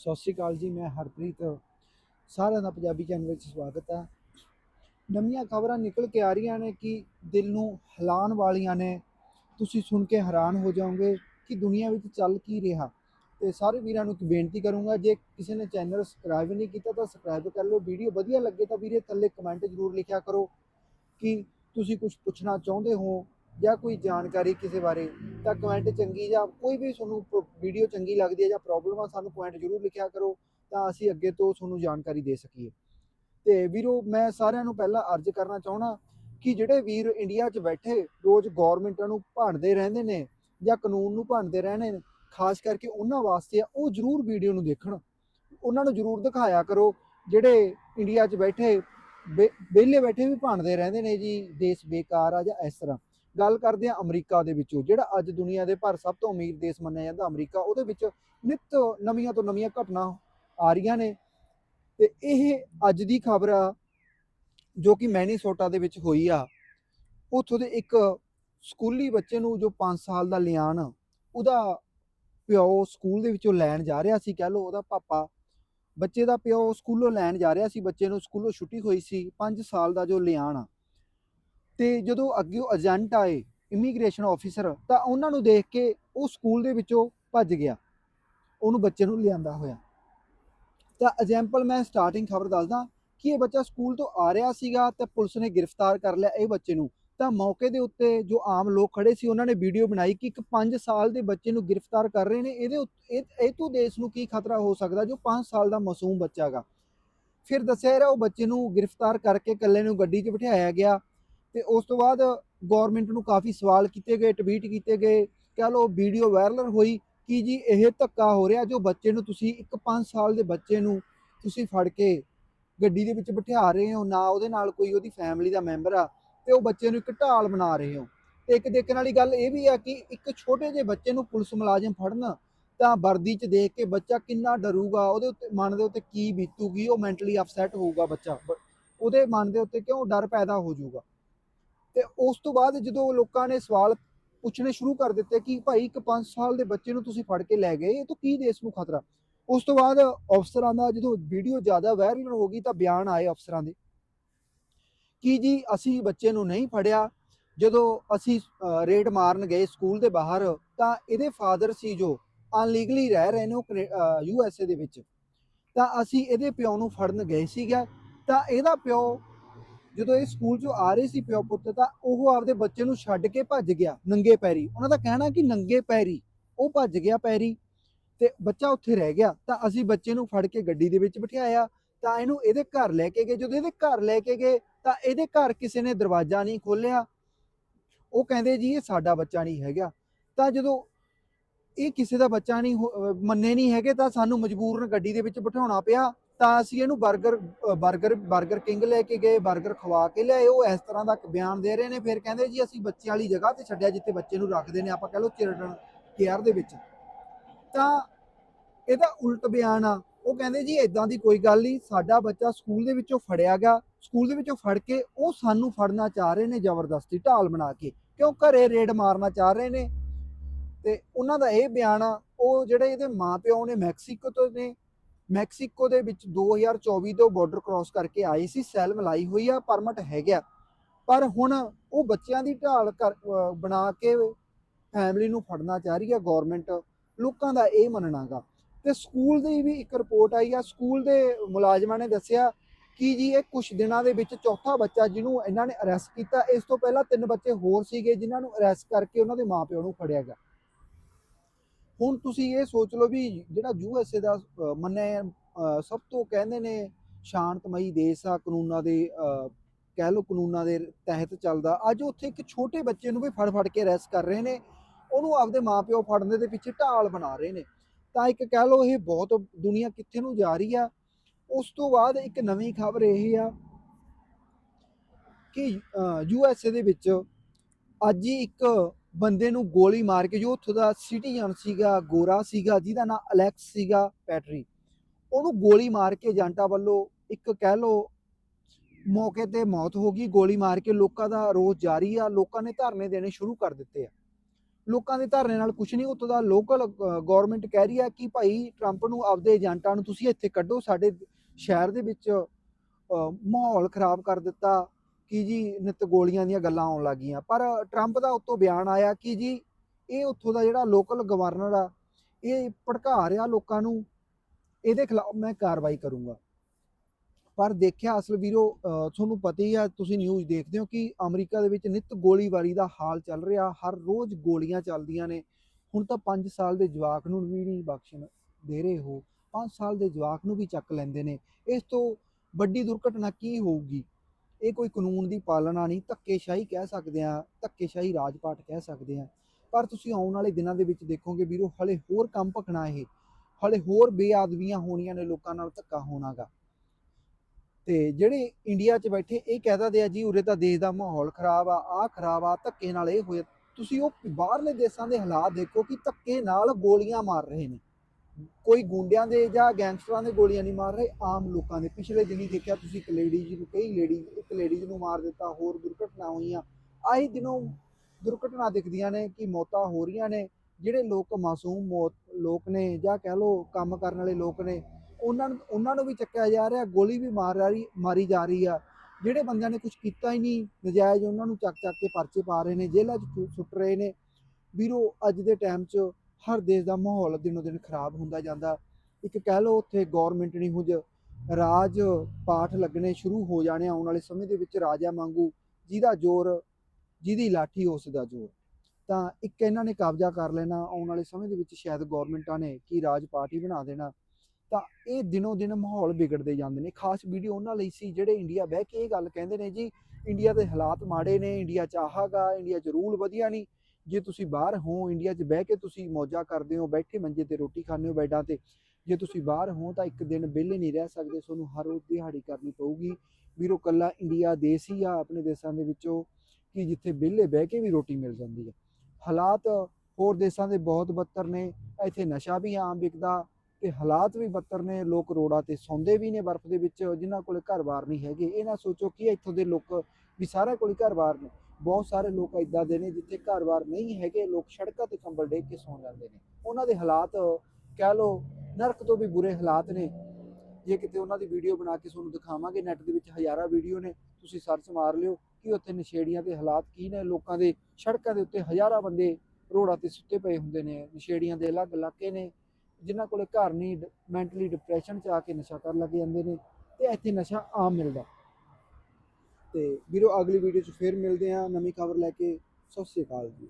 ਸਤਿ ਸ਼੍ਰੀ ਅਕਾਲ ਜੀ, ਮੈਂ ਹਰਪ੍ਰੀਤ। ਸਾਰਿਆਂ ਦਾ ਪੰਜਾਬੀ ਚੈਨਲ ਵਿੱਚ ਸਵਾਗਤ ਹੈ। ਨਵੀਆਂ ਖਬਰਾਂ ਨਿਕਲ ਕੇ ਆ ਰਹੀਆਂ ਨੇ ਕਿ ਦਿਲ ਨੂੰ ਹਿਲਾਉਣ ਵਾਲੀਆਂ ਨੇ। ਤੁਸੀਂ ਸੁਣ ਕੇ ਹੈਰਾਨ ਹੋ ਜਾਓਗੇ ਕਿ ਦੁਨੀਆ ਵਿੱਚ ਚੱਲ ਕੀ ਰਿਹਾ। ਤੇ ਸਾਰੇ ਵੀਰਾਂ ਨੂੰ ਇੱਕ ਬੇਨਤੀ ਕਰੂੰਗਾ, ਜੇ ਕਿਸੇ ਨੇ ਚੈਨਲ ਸਬਸਕ੍ਰਾਈਬ ਨਹੀਂ ਕੀਤਾ ਤਾਂ ਸਬਸਕ੍ਰਾਈਬ ਕਰ ਲਓ। ਵੀਡੀਓ ਵਧੀਆ ਲੱਗੇ ਤਾਂ ਵੀਰੇ ਥੱਲੇ ਕਮੈਂਟ ਜ਼ਰੂਰ ਲਿਖਿਆ ਕਰੋ ਕਿ ਤੁਸੀਂ ਕੁਝ ਪੁੱਛਣਾ ਚਾਹੁੰਦੇ ਹੋ। ਜਾਂ ਕੋਈ ਜਾਣਕਾਰੀ ਕਿਸੇ ਬਾਰੇ, ਤਾਂ ਕਮੈਂਟ ਚੰਗੀ ਜਾਂ ਕੋਈ ਵੀ ਤੁਹਾਨੂੰ ਵੀਡੀਓ ਚੰਗੀ ਲੱਗਦੀ ਹੈ ਜਾਂ ਪ੍ਰੋਬਲਮ ਆ, ਸਾਨੂੰ ਕਮੈਂਟ ਜ਼ਰੂਰ ਲਿਖਿਆ ਕਰੋ, ਤਾਂ ਅਸੀਂ ਅੱਗੇ ਤੋਂ ਤੁਹਾਨੂੰ ਜਾਣਕਾਰੀ ਦੇ ਸਕੀਏ। ਤੇ ਵੀਰੋ, ਮੈਂ ਸਾਰਿਆਂ ਨੂੰ ਪਹਿਲਾਂ ਅਰਜ਼ ਕਰਨਾ ਚਾਹਣਾ ਕਿ ਜਿਹੜੇ ਵੀਰ ਇੰਡੀਆ 'ਚ ਬੈਠੇ, ਰੋਜ਼ ਗਵਰਨਮੈਂਟਾਂ ਨੂੰ ਭਾਂਡਦੇ ਰਹਿੰਦੇ ਨੇ ਜਾਂ ਕਾਨੂੰਨ ਨੂੰ ਭਾਂਡਦੇ ਰਹਿੰਦੇ ਨੇ, ਖਾਸ ਕਰਕੇ ਉਹਨਾਂ ਵਾਸਤੇ ਆ, ਉਹ ਜ਼ਰੂਰ ਵੀਡੀਓ ਨੂੰ ਦੇਖਣ। ਉਹਨਾਂ ਨੂੰ ਜ਼ਰੂਰ ਦਿਖਾਇਆ ਕਰੋ, ਜਿਹੜੇ ਇੰਡੀਆ 'ਚ ਬੈਠੇ ਵਿ- ਵਿਹਲੇ ਬੈਠੇ ਵੀ ਭਾਂਡਦੇ ਰਹਿੰਦੇ ਨੇ ਜੀ, ਦੇਸ਼ ਬੇਕਾਰ ਆ ਜਾਂ ਇਸ ਤਰ੍ਹਾਂ। ਗੱਲ ਕਰਦੇ ਆ ਅਮਰੀਕਾ ਦੇ ਵਿੱਚੋਂ, ਜਿਹੜਾ ਅੱਜ ਦੁਨੀਆ ਦੇ ਭਰ ਸਭ ਤੋਂ ਅਮੀਰ ਦੇਸ਼ ਮੰਨਿਆ ਜਾਂਦਾ ਅਮਰੀਕਾ, ਉਹਦੇ ਵਿੱਚ ਨਿਤ ਨਵੀਆਂ ਤੋਂ ਨਵੀਆਂ ਘਟਨਾ ਆ ਰਹੀਆਂ ਨੇ। ਤੇ ਇਹ ਅੱਜ ਦੀ ਖਬਰ ਆ, ਜੋ ਕਿ ਮੈਨੀਸੋਟਾ ਦੇ ਵਿੱਚ ਹੋਈ ਆ। ਉੱਥੋਂ ਦੇ ਇੱਕ ਸਕੂਲੀ ਬੱਚੇ ਨੂੰ ਜੋ 5 ਸਾਲ ਦਾ ਲਿਆਣ, ਉਹਦਾ ਪਿਓ ਸਕੂਲ ਦੇ ਵਿੱਚੋਂ ਲੈਣ ਜਾ ਰਿਹਾ ਸੀ, ਕਹਿ ਲਓ ਉਹਦਾ ਪਾਪਾ। ਬੱਚੇ ਦਾ ਪਿਓ ਸਕੂਲੋਂ ਲੈਣ ਜਾ ਰਿਹਾ ਸੀ, ਬੱਚੇ ਨੂੰ ਸਕੂਲੋਂ ਛੁੱਟੀ ਹੋਈ ਸੀ 5 ਸਾਲ ਦਾ ਜੋ ਲਿਆਣ ਆ। ਤੇ ਜਦੋਂ ਅੱਗੇ ਉਹ ਏਜੰਟ ਆਏ ਇਮੀਗ੍ਰੇਸ਼ਨ ਆਫੀਸਰ ਤਾਂ ਉਹਨਾਂ ਨੂੰ ਦੇਖ ਕੇ ਉਹ ਸਕੂਲ ਦੇ ਵਿੱਚੋਂ ਭੱਜ ਗਿਆ। ਉਹਨੂੰ ਬੱਚੇ ਨੂੰ ਲਿਆਂਦਾ ਹੋਇਆ। ਤਾਂ ਐਗਜ਼ਾਮਪਲ ਮੈਂ ਸਟਾਰਟਿੰਗ ਖਬਰ ਦੱਸਦਾ ਕਿ ਇਹ ਬੱਚਾ ਸਕੂਲ ਤੋਂ ਆ ਰਿਹਾ ਸੀਗਾ ਤੇ ਪੁਲਿਸ ਨੇ ਗ੍ਰਿਫਤਾਰ ਕਰ ਲਿਆ ਇਹ ਬੱਚੇ ਨੂੰ। ਤਾਂ ਮੌਕੇ ਦੇ ਉੱਤੇ ਜੋ ਆਮ ਲੋਕ ਖੜੇ ਸੀ, ਉਹਨਾਂ ਨੇ ਵੀਡੀਓ ਬਣਾਈ ਕਿ ਇੱਕ 5 ਸਾਲ ਦੇ ਬੱਚੇ ਨੂੰ ਗ੍ਰਿਫਤਾਰ ਕਰ ਰਹੇ ਨੇ। ਇਹਦੇ ਉੱਤ- ਇਹ ਤੋਂ ਦੇਸ਼ ਨੂੰ ਕੀ ਖਤਰਾ ਹੋ ਸਕਦਾ ਜੋ 5 ਸਾਲ ਦਾ ਮਾਸੂਮ ਬੱਚਾ ਹੈਗਾ ਫਿਰ ਦੱਸਿਆ ਜਾ ਰਿਹਾ ਉਹ ਬੱਚੇ ਨੂੰ ਗ੍ਰਿਫਤਾਰ ਕਰਕੇ ਇਕੱਲੇ ਨੂੰ ਗੱਡੀ 'ਚ ਬਿਠਾਇਆ ਗਿਆ। ਤੇ ਉਸ ਤੋਂ ਬਾਅਦ ਗਵਰਨਮੈਂਟ ਨੂੰ ਕਾਫੀ ਸਵਾਲ ਕੀਤੇ ਗਏ ਟਵੀਟ ਕੀਤੇ ਗਏ, ਕਹ ਲਓ ਵੀਡੀਓ ਵਾਇਰਲ ਹੋਈ, ਕਿ ਜੀ ਇਹ ਧੱਕਾ ਹੋ ਰਿਹਾ ਜੋ ਬੱਚੇ ਨੂੰ ਤੁਸੀਂ ਇੱਕ 5 ਸਾਲ ਦੇ ਬੱਚੇ ਨੂੰ ਤੁਸੀਂ ਫੜ ਕੇ ਗੱਡੀ ਦੇ ਵਿੱਚ ਬਿਠਾ ਰਹੇ ਹੋ, ਨਾ ਉਹਦੇ ਨਾਲ ਕੋਈ ਉਹਦੀ ਫੈਮਿਲੀ ਦਾ ਮੈਂਬਰ ਆ, ਤੇ ਉਹ ਬੱਚੇ ਨੂੰ ਇੱਕ ਢਾਲ ਬਣਾ ਰਹੇ ਹੋ। ਤੇ ਇੱਕ ਦੇਖਣ ਵਾਲੀ ਗੱਲ ਇਹ ਵੀ ਆ ਕਿ ਇੱਕ ਛੋਟੇ ਜਿਹੇ ਬੱਚੇ ਨੂੰ ਪੁਲਿਸ ਮੁਲਾਜ਼ਮ ਫੜਨ ਤਾਂ ਵਰਦੀ 'ਚ ਦੇਖ ਕੇ ਬੱਚਾ ਕਿੰਨਾ ਡਰੂਗਾ, ਉਹਦੇ ਉੱਤੇ ਮਨ ਦੇ ਉੱਤੇ ਕੀ ਬੀਤੂਗੀ, ਉਹ ਮੈਂਟਲੀ ਅਪਸੈਟ ਹੋਊਗਾ ਬੱਚਾ, ਉਹਦੇ ਮਨ ਦੇ ਉੱਤੇ ਕਿਉਂ ਡਰ ਪੈਦਾ ਹੋ ਜਾਊਗਾ? ਤੇ ਉਸ ਤੋਂ ਬਾਅਦ ਜਦੋਂ ਲੋਕਾਂ ਨੇ ਸਵਾਲ ਪੁੱਛਣੇ ਸ਼ੁਰੂ ਕਰ ਦਿੱਤੇ ਕਿ ਭਾਈ ਇੱਕ 5 ਸਾਲ ਦੇ ਬੱਚੇ ਨੂੰ ਤੁਸੀਂ ਫੜ ਕੇ ਲੈ ਗਏ ਇਹ ਤੋਂ ਕੀ ਦੇਸ਼ ਨੂੰ ਖਤਰਾ? ਉਸ ਤੋਂ ਬਾਅਦ ਅਫਸਰਾਂ ਦਾ ਜਦੋਂ ਵੀਡੀਓ ਜ਼ਿਆਦਾ ਵਾਇਰਲ ਹੋ ਗਈ ਤਾਂ ਬਿਆਨ ਆਏ ਅਫਸਰਾਂ ਦੇ ਕਿ ਜੀ ਅਸੀਂ ਬੱਚੇ ਨੂੰ ਨਹੀਂ ਫੜਿਆ ਜਦੋਂ ਅਸੀਂ ਅ, ਰੇਡ ਮਾਰਨ ਗਏ ਸਕੂਲ ਦੇ ਬਾਹਰ ਤਾਂ ਇਹਦੇ ਫਾਦਰ ਸੀ ਜੋ ਅਨਲੀਗਲੀ ਰਹਿ ਰਹੇ ਨੇ ਉਹ ਯੂ ਐਸ ਏ ਦੇ ਵਿੱਚ। ਤਾਂ ਅਸੀਂ ਇਹਦੇ ਪਿਓ ਨੂੰ ਫੜਨ ਗਏ ਸੀਗਾ ਤਾਂ ਇਹਦਾ ਪਿਓ ਜਦੋਂ ਇਹ ਸਕੂਲ ਚੋਂ ਆ ਰਹੇ ਸੀ ਪਿਓ ਪੁੱਤ, ਤਾਂ ਉਹ ਆਪਦੇ ਬੱਚੇ ਨੂੰ ਛੱਡ ਕੇ ਭੱਜ ਗਿਆ, ਨੰਗੇ ਪੈਰੀ। ਉਹਨਾਂ ਦਾ ਕਹਿਣਾ ਕਿ ਨੰਗੇ ਪੈਰੀ, ਉਹ ਭੱਜ ਗਿਆ ਪੈਰੀ ਤੇ ਬੱਚਾ ਉੱਥੇ ਰਹਿ ਗਿਆ। ਤਾਂ ਅਸੀਂ ਬੱਚੇ ਨੂੰ ਫੜ ਕੇ ਗੱਡੀ ਦੇ ਵਿੱਚ ਬਿਠਾਇਆ, ਤਾਂ ਇਹਨੂੰ ਇਹਦੇ ਘਰ ਲੈ ਕੇ ਗਏ। ਜਦੋਂ ਇਹਦੇ ਘਰ ਲੈ ਕੇ ਗਏ, ਤਾਂ ਇਹਦੇ ਘਰ ਕਿਸੇ ਨੇ ਦਰਵਾਜ਼ਾ ਨਹੀਂ ਖੋਲ੍ਹਿਆ। ਉਹ ਕਹਿੰਦੇ ਜੀ, ਇਹ ਸਾਡਾ ਬੱਚਾ ਨਹੀਂ ਹੈਗਾ। ਤਾਂ ਜਦੋਂ ਇਹ ਕਿਸੇ ਦਾ ਬੱਚਾ ਨਹੀਂ ਮੰਨੇ ਨਹੀਂ ਹੈਗੇ, ਤਾਂ ਸਾਨੂੰ ਮਜਬੂਰਨ ਗੱਡੀ ਦੇ ਵਿੱਚ ਬਿਠਾਉਣਾ ਪਿਆ। ਤਾਂ ਅਸੀਂ ਇਹਨੂੰ 버ਗਰ 버ਗਰ 버ਗਰ ਕਿੰਗ ਲੈ ਕੇ ਗਏ 버ਗਰ ਖਵਾ ਕੇ ਲਿਆਏ। ਉਹ ਇਸ ਤਰ੍ਹਾਂ ਦਾ ਬਿਆਨ ਦੇ ਰਹੇ ਨੇ। ਫਿਰ ਕਹਿੰਦੇ ਜੀ, ਅਸੀਂ ਬੱਚਿਆਂ ਵਾਲੀ ਜਗ੍ਹਾ ਤੇ ਛੱਡਿਆ, ਜਿੱਥੇ ਬੱਚੇ ਨੂੰ ਰੱਖਦੇ ਨੇ, ਆਪਾਂ ਕਹ ਲਓ ਚਿਲਡਰਨ ਕੇਅਰ ਦੇ ਵਿੱਚ। ਤਾਂ ਇਹਦਾ ਉਲਟ ਬਿਆਨ ਆ। ਉਹ ਕਹਿੰਦੇ ਜੀ ਇਦਾਂ ਦੀ ਕੋਈ ਗੱਲ ਨਹੀਂ। ਸਾਡਾ ਬੱਚਾ ਸਕੂਲ ਦੇ ਵਿੱਚੋਂ ਫੜਿਆ ਗਿਆ। ਸਕੂਲ ਦੇ ਵਿੱਚੋਂ ਫੜ ਕੇ ਉਹ ਸਾਨੂੰ ਫੜਨਾ ਚਾਹ ਰਹੇ ਨੇ, ਜ਼ਬਰਦਸਤੀ ਢਾਲ ਬਣਾ ਕੇ। ਕਿਉਂ ਘਰੇ ਰੇਡ ਮਾਰਨਾ ਚਾਹ ਰਹੇ ਨੇ? ਤੇ ਉਹਨਾਂ ਦਾ ਇਹ ਬਿਆਨ ਆ। ਉਹ ਜਿਹੜੇ ਇਹਦੇ ਮਾਪਿਓ ਨੇ, ਮੈਕਸੀਕੋ ਤੋਂ ਨੇ ਮੈਕਸੀਕੋ ਦੇ ਵਿੱਚ 2024 ਤੋਂ ਬਾਰਡਰ ਕ੍ਰਾਸ ਕਰਕੇ ਆਏ ਸੀ, ਸੈਲ ਮਲਾਈ ਹੋਈ ਆ, ਪਰਮਿਟ ਹੈਗਾ ਪਰ ਹੁਣ ਉਹ ਬੱਚਿਆਂ ਦੀ ਢਾਲ ਕਰ- ਬਣਾ ਕੇ ਫੈਮਿਲੀ ਨੂੰ ਫੜਨਾ ਚਾਹ ਰਹੀ ਆ ਗਵਰਨਮੈਂਟ ਲੋਕਾਂ ਦਾ ਇਹ ਮੰਨਣਾਗਾ ਤੇ ਸਕੂਲ ਦੀ ਵੀ ਇੱਕ ਰਿਪੋਰਟ ਆਈ ਆ ਸਕੂਲ ਦੇ ਮੁਲਾਜ਼ਮਾਂ ਨੇ ਦੱਸਿਆ ਕਿ ਜੀ ਇਹ ਕੁਝ ਦਿਨਾਂ ਦੇ ਵਿੱਚ ਚੌਥਾ ਬੱਚਾ ਜਿਹਨੂੰ ਇਹਨਾਂ ਨੇ ਅਰੈਸਟ ਕੀਤਾ, ਇਸ ਤੋਂ ਪਹਿਲਾਂ ਤਿੰਨ ਬੱਚੇ ਹੋਰ ਸੀਗੇ ਜਿਨ੍ਹਾਂ ਨੂੰ ਅਰੈਸਟ ਕਰਕੇ ਉਹਨਾਂ ਦੇ ਮਾਪਿਆਂ ਨੂੰ ਫੜਿਆ ਗਿਆ। ਹੁਣ ਤੁਸੀਂ ਇਹ ਸੋਚ ਲਓ ਵੀ ਜਿਹੜਾ ਯੂ ਐਸ ਏ ਦਾ ਮੰਨਿਆ ਸਭ ਤੋਂ ਕਹਿੰਦੇ ਨੇ ਸ਼ਾਂਤਮਈ ਦੇਸ਼ ਆ ਕਾਨੂੰਨਾਂ ਦੇ ਅਹ, ਕਹਿ ਲਓ ਕਾਨੂੰਨਾਂ ਦੇ ਤਹਿਤ ਚੱਲਦਾ। ਅੱਜ ਉੱਥੇ ਇੱਕ ਛੋਟੇ ਬੱਚੇ ਨੂੰ ਵੀ ਫੜ ਫੜ ਕੇ ਅਰੈਸਟ ਕਰ ਰਹੇ ਨੇ। ਉਹਨੂੰ ਆਪਦੇ ਮਾਪਿਓ ਫੜਨ ਦੇ ਪਿੱਛੇ ਢਾਲ ਬਣਾ ਰਹੇ ਨੇ। ਤਾਂ ਇੱਕ ਕਹਿ ਲਓ ਇਹ ਬਹੁਤ ਦੁਨੀਆ ਕਿੱਥੇ ਨੂੰ ਜਾ ਰਹੀ ਆ। ਉਸ ਤੋਂ ਬਾਅਦ ਇੱਕ ਨਵੀਂ ਖਬਰ ਇਹ ਆ ਕਿ ਯੂ ਐਸ ਏ ਦੇ ਵਿੱਚ ਅੱਜ ਹੀ ਇੱਕ ਬੰਦੇ ਨੂੰ ਗੋਲੀ ਮਾਰ ਕੇ, ਜੋ ਉੱਥੋਂ ਦਾ ਸਿਟੀਜ਼ਨ ਸੀਗਾ, ਗੋਰਾ ਸੀਗਾ, ਜਿਹਦਾ ਨਾਂ ਅਲੈਕਸ ਸੀਗਾ ਪੈਟਰੀ, ਉਹਨੂੰ ਗੋਲੀ ਮਾਰ ਕੇ ਏਜੰਟਾਂ ਵੱਲੋਂ ਇੱਕ ਕਹਿ ਲਓ ਮੌਕੇ ਤੇ ਮੌਤ ਹੋ ਗਈ, ਗੋਲੀ ਮਾਰ ਕੇ ਲੋਕਾਂ ਦਾ ਰੋਸ ਜਾਰੀ ਆ, ਲੋਕਾਂ ਨੇ ਧਰਨੇ ਦੇਣੇ ਸ਼ੁਰੂ ਕਰ ਦਿੱਤੇ ਆ। ਲੋਕਾਂ ਦੇ ਧਰਨੇ ਨਾਲ ਕੁਝ ਨਹੀਂ, ਉੱਥੋਂ ਦਾ ਲੋਕਲ ਗਵਰਨਮੈਂਟ ਕਹਿ ਰਹੀ ਹੈ ਕਿ ਭਾਈ ਟਰੰਪ ਨੂੰ ਆਪਦੇ ਏਜੰਟਾਂ ਨੂੰ ਤੁਸੀਂ ਇੱਥੇ ਕੱਢੋ, ਸਾਡੇ ਸ਼ਹਿਰ ਦੇ ਵਿੱਚ ਮਾਹੌਲ ਖਰਾਬ ਕਰ ਦਿੱਤਾ ਕਿ ਜੀ ਨਿਤ ਗੋਲੀਆਂ ਦੀਆਂ ਗੱਲਾਂ ਆਉਣ ਲੱਗੀਆਂ ਪਰ ਟਰੰਪ ਦਾ ਉੱਤੋਂ ਬਿਆਨ ਆਇਆ ਕਿ ਜੀ ਇਹ ਉੱਥੋਂ ਦਾ ਜਿਹੜਾ ਲੋਕਲ ਗਵਰਨਰ ਆ, ਇਹ ਭੜਕਾ ਰਿਹਾ ਲੋਕਾਂ ਨੂੰ, ਇਹਦੇ ਖਿਲਾਫ ਮੈਂ ਕਾਰਵਾਈ ਕਰੂੰਗਾ। ਪਰ ਦੇਖਿਆ ਅਸਲ ਵੀਰੋ ਤੁਹਾਨੂੰ ਪਤਾ ਹੀ ਆ, ਤੁਸੀਂ ਨਿਊਜ਼ ਦੇਖਦੇ ਹੋ ਕਿ ਅਮਰੀਕਾ ਦੇ ਵਿੱਚ ਨਿਤ ਗੋਲੀਬਾਰੀ ਦਾ ਹਾਲ ਚੱਲ ਰਿਹਾ, ਹਰ ਰੋਜ਼ ਗੋਲੀਆਂ ਚੱਲਦੀਆਂ ਨੇ। ਹੁਣ ਤਾਂ 5 ਸਾਲ ਦੇ ਜਵਾਕ ਨੂੰ ਵੀ ਨਹੀਂ ਬਖਸ਼ਣ ਦੇ ਰਹੇ ਹੋ 5 ਸਾਲ ਦੇ ਜਵਾਕ ਨੂੰ ਵੀ ਚੱਕ ਲੈਂਦੇ ਨੇ। ਇਸ ਤੋਂ ਵੱਡੀ ਦੁਰਘਟਨਾ ਕੀ ਹੋਊਗੀ? ਇਹ ਕੋਈ ਕਾਨੂੰਨ ਦੀ ਪਾਲਣਾ ਨਹੀਂ, ਧੱਕੇਸ਼ਾਹੀ ਕਹਿ ਸਕਦੇ ਆ ਧੱਕੇਸ਼ਾਹੀ ਰਾਜਪਾਟ ਕਹਿ ਸਕਦੇ ਆ ਪਰ ਤੁਸੀਂ ਆਉਣ ਵਾਲੇ ਦਿਨਾਂ ਦੇ ਵਿੱਚ ਦੇਖੋਗੇ ਵੀਰੋ, ਹਲੇ ਹੋਰ ਕੰਮ ਭਖਣਾ ਇਹ, ਹਲੇ ਹੋਰ ਬੇਆਦਬੀਆਂ ਹੋਣੀਆਂ ਨੇ ਲੋਕਾਂ ਨਾਲ ਧੱਕਾ ਹੋਣਾਗਾ। ਤੇ ਜਿਹੜੇ ਇੰਡੀਆ 'ਚ ਬੈਠੇ, ਇਹ ਕਹਿ ਆ ਜੀ, ਉਰੇ ਤਾਂ ਦੇਸ਼ ਦਾ ਮਾਹੌਲ ਖਰਾਬ ਆ ਆ ਖਰਾਬ ਆ, ਧੱਕੇ ਨਾਲ ਇਹ ਹੋਇਆ। ਤੁਸੀਂ ਉਹ ਬਾਹਰਲੇ ਦੇਸ਼ਾਂ ਦੇ ਹਾਲਾਤ ਦੇਖੋ ਕਿ ਧੱਕੇ ਨਾਲ ਗੋਲੀਆਂ ਮਾਰ ਰਹੇ ਨੇ। ਕੋਈ ਗੁੰਡਿਆਂ ਦੇ ਜਾਂ ਗੈਂਗਸਟਰਾਂ ਦੇ ਗੋਲੀਆਂ ਨਹੀਂ ਮਾਰ ਰਹੇ, ਆਮ ਲੋਕਾਂ ਦੇ। ਪਿਛਲੇ ਦਿਨੀ ਦੇਖਿਆ ਤੁਸੀਂ ਇੱਕ ਲੇਡੀਜ਼ ਨੂੰ ਕਈ ਲੇਡੀ ਇੱਕ ਲੇਡੀਜ਼ ਨੂੰ ਮਾਰ ਦਿੱਤਾ, ਹੋਰ ਦੁਰਘਟਨਾ ਹੋਈਆਂ। ਆਹੀ ਦਿਨੋਂ ਦੁਰਘਟਨਾ ਦਿਖਦੀਆਂ ਨੇ ਕਿ ਮੌਤਾਂ ਹੋ ਰਹੀਆਂ ਨੇ। ਜਿਹੜੇ ਲੋਕ ਮਾਸੂਮ ਮੌਤ, ਲੋਕ ਨੇ ਜਾਂ ਕਹਿ ਲਓ ਕੰਮ ਕਰਨ ਵਾਲੇ ਲੋਕ ਨੇ, ਉਹਨਾਂ ਨੂੰ ਉਹਨਾਂ ਨੂੰ ਵੀ ਚੱਕਿਆ ਜਾ ਰਿਹਾ, ਗੋਲੀ ਵੀ ਮਾਰ ਰਹੀ, ਮਾਰੀ ਜਾ ਰਹੀ ਆ। ਜਿਹੜੇ ਬੰਦਿਆਂ ਨੇ ਕੁਝ ਕੀਤਾ ਹੀ ਨਹੀਂ, ਨਜਾਇਜ਼ ਉਹਨਾਂ ਨੂੰ ਚੱਕ ਚੱਕ ਕੇ ਪਰਚੇ ਪਾ ਰਹੇ ਨੇ, ਜੇਲ੍ਹਾਂ 'ਚ ਸੁੱਟ ਰਹੇ ਨੇ। ਵੀਰੋ, ਅੱਜ ਦੇ ਟਾਈਮ 'ਚ ਹਰ ਦੇਸ਼ ਦਾ ਮਾਹੌਲ ਦਿਨੋ ਦਿਨ ਖਰਾਬ ਹੁੰਦਾ ਜਾਂਦਾ। ਇੱਕ ਕਹਿ ਲਓ ਉੱਥੇ ਗਵਰਨਮੈਂਟ ਨਹੀਂ ਹੁਜ, ਰਾਜ ਪਾਠ ਲੱਗਣੇ ਸ਼ੁਰੂ ਹੋ ਜਾਣੇ ਆਉਣ ਵਾਲੇ ਸਮੇਂ ਦੇ ਵਿੱਚ ਰਾਜਾ ਵਾਂਗੂ ਜਿਹਦਾ ਜ਼ੋਰ, ਜਿਹਦੀ ਲਾਠੀ ਉਸ ਦਾ ਜ਼ੋਰ। ਤਾਂ ਇੱਕ ਇਹਨਾਂ ਨੇ ਕਬਜ਼ਾ ਕਰ ਲੈਣਾ, ਆਉਣ ਵਾਲੇ ਸਮੇਂ ਦੇ ਵਿੱਚ ਸ਼ਾਇਦ ਗਵਰਨਮੈਂਟਾਂ ਨੇ ਕੀ ਰਾਜ ਪਾਰਟੀ ਬਣਾ ਦੇਣਾ। ਤਾਂ ਇਹ ਦਿਨੋ ਦਿਨ ਮਾਹੌਲ ਵਿਗੜਦੇ ਜਾਂਦੇ ਨੇ। ਖਾਸ ਵੀਡੀਓ ਉਹਨਾਂ ਲਈ ਸੀ ਜਿਹੜੇ ਇੰਡੀਆ ਬਹਿ ਕੇ ਇਹ ਗੱਲ ਕਹਿੰਦੇ ਨੇ ਜੀ ਇੰਡੀਆ ਦੇ ਹਾਲਾਤ ਮਾੜੇ ਨੇ ਇੰਡੀਆ ਚਾਹਾਗਾ ਇੰਡੀਆ 'ਚ ਰੂਲ ਵਧੀਆ ਨਹੀਂ ਜੇ ਤੁਸੀਂ ਬਾਹਰ ਹੋ ਇੰਡੀਆ 'ਚ ਬਹਿ ਕੇ ਤੁਸੀਂ ਮੌਜਾਂ ਕਰਦੇ ਹੋ, ਬੈਠੇ ਮੰਜੇ ਤੇ ਰੋਟੀ ਖਾਂਦੇ ਹੋ ਬੈਡਾਂ ਤੇ, ਜੇ ਤੁਸੀਂ ਬਾਹਰ ਹੋ ਤਾਂ ਇੱਕ ਦਿਨ ਵਿਹਲੇ ਨਹੀਂ ਰਹਿ ਸਕਦੇ, ਤੁਹਾਨੂੰ ਹਰ ਰੋਜ਼ ਦਿਹਾੜੀ ਕਰਨੀ ਪਊਗੀ। ਵੀਰੋ ਕੱਲਾ ਇੰਡੀਆ ਦੇਸ਼ ਹੀ ਆ, ਆਪਣੇ ਦੇਸ਼ਾਂ ਦੇ ਵਿੱਚੋਂ ਕਿ ਜਿੱਥੇ ਵਿਹਲੇ ਬਹਿ ਕੇ ਵੀ ਰੋਟੀ ਮਿਲ ਜਾਂਦੀ ਹੈ ਹਾਲਾਤ ਹੋਰ ਦੇਸ਼ਾਂ ਦੇ ਬਹੁਤ ਬੱਤਰ ਨੇ, ਇੱਥੇ ਨਸ਼ਾ ਵੀ ਆਮ ਵਿਕਦਾ ਤੇ ਹਾਲਾਤ ਵੀ ਬੱਤਰ ਨੇ, ਲੋਕ ਰੋਡਾਂ ਤੇ ਸੌਂਦੇ ਵੀ ਨੇ ਬਰਫ਼ ਦੇ ਵਿੱਚ, ਜਿਨ੍ਹਾਂ ਕੋਲ ਘਰ-ਬਾਰ ਨਹੀਂ ਹੈਗੇ। ਇਹ ਨਾ ਸੋਚੋ ਕਿ ਇੱਥੋਂ ਦੇ ਲੋਕ ਵੀ ਸਾਰਿਆਂ ਕੋਲੇ ਘਰ-ਬਾਰ ਨੇ। ਬਹੁਤ ਸਾਰੇ ਲੋਕ ਇਦਾਂ ਦੇ ਨੇ ਜਿੱਥੇ ਘਰ-ਬਾਰ ਨਹੀਂ ਹੈਗੇ, ਲੋਕ ਸੜਕਾਂ ਤੇ ਕੰਬਲ ਡੇਕ ਕੇ ਸੌਂ ਜਾਂਦੇ ਨੇ। ਉਹਨਾਂ ਦੇ ਹਾਲਾਤ ਕਹਿ ਲਓ, ਨਰਕ ਤੋਂ ਵੀ ਬੁਰੇ ਹਾਲਾਤ ਨੇ। ਜੇ ਕਿਤੇ ਉਹਨਾਂ ਦੀ ਵੀਡੀਓ ਬਣਾ ਕੇ ਤੁਹਾਨੂੰ ਦਿਖਾਵਾਂਗੇ, ਨੈਟ ਦੇ ਵਿੱਚ ਹਜ਼ਾਰਾਂ ਵੀਡੀਓ ਨੇ, ਤੁਸੀਂ ਸਰਚ ਮਾਰ ਲਿਓ ਕਿ ਉੱਥੇ ਨਸ਼ੇੜੀਆਂ ਦੇ ਹਾਲਾਤ ਕੀ ਨੇ। ਲੋਕਾਂ ਦੇ ਸੜਕਾਂ ਦੇ ਉੱਤੇ ਹਜ਼ਾਰਾਂ ਬੰਦੇ ਰੋਡਾਂ ਤੇ ਸੁੱਤੇ ਪਏ ਹੁੰਦੇ ਨੇ, ਨਸ਼ੇੜੀਆਂ ਦੇ ਅਲੱਗ ਇਲਾਕੇ ਨੇ, ਜਿਨ੍ਹਾਂ ਕੋਲੇ ਘਰ ਨਹੀਂ ਮੈਂਟਲੀ ਡਿਪਰੈਸ਼ਨ ਚ ਆ ਕੇ ਨਸ਼ਾ ਕਰਨ ਲੱਗ ਜਾਂਦੇ ਨੇ ਤੇ ਇੱਥੇ ਨਸ਼ਾ ਆਮ ਮਿਲਦਾ। ਤੇ ਵੀਰੋ, ਅਗਲੀ ਵੀਡੀਓ ਚ ਫੇਰ ਮਿਲਦੇ ਹਾਂ। ਨਵੀਂ ਖਬਰ ਲੈ ਕੇ। ਸਤਿ ਸ਼੍ਰੀ ਅਕਾਲ ਜੀ।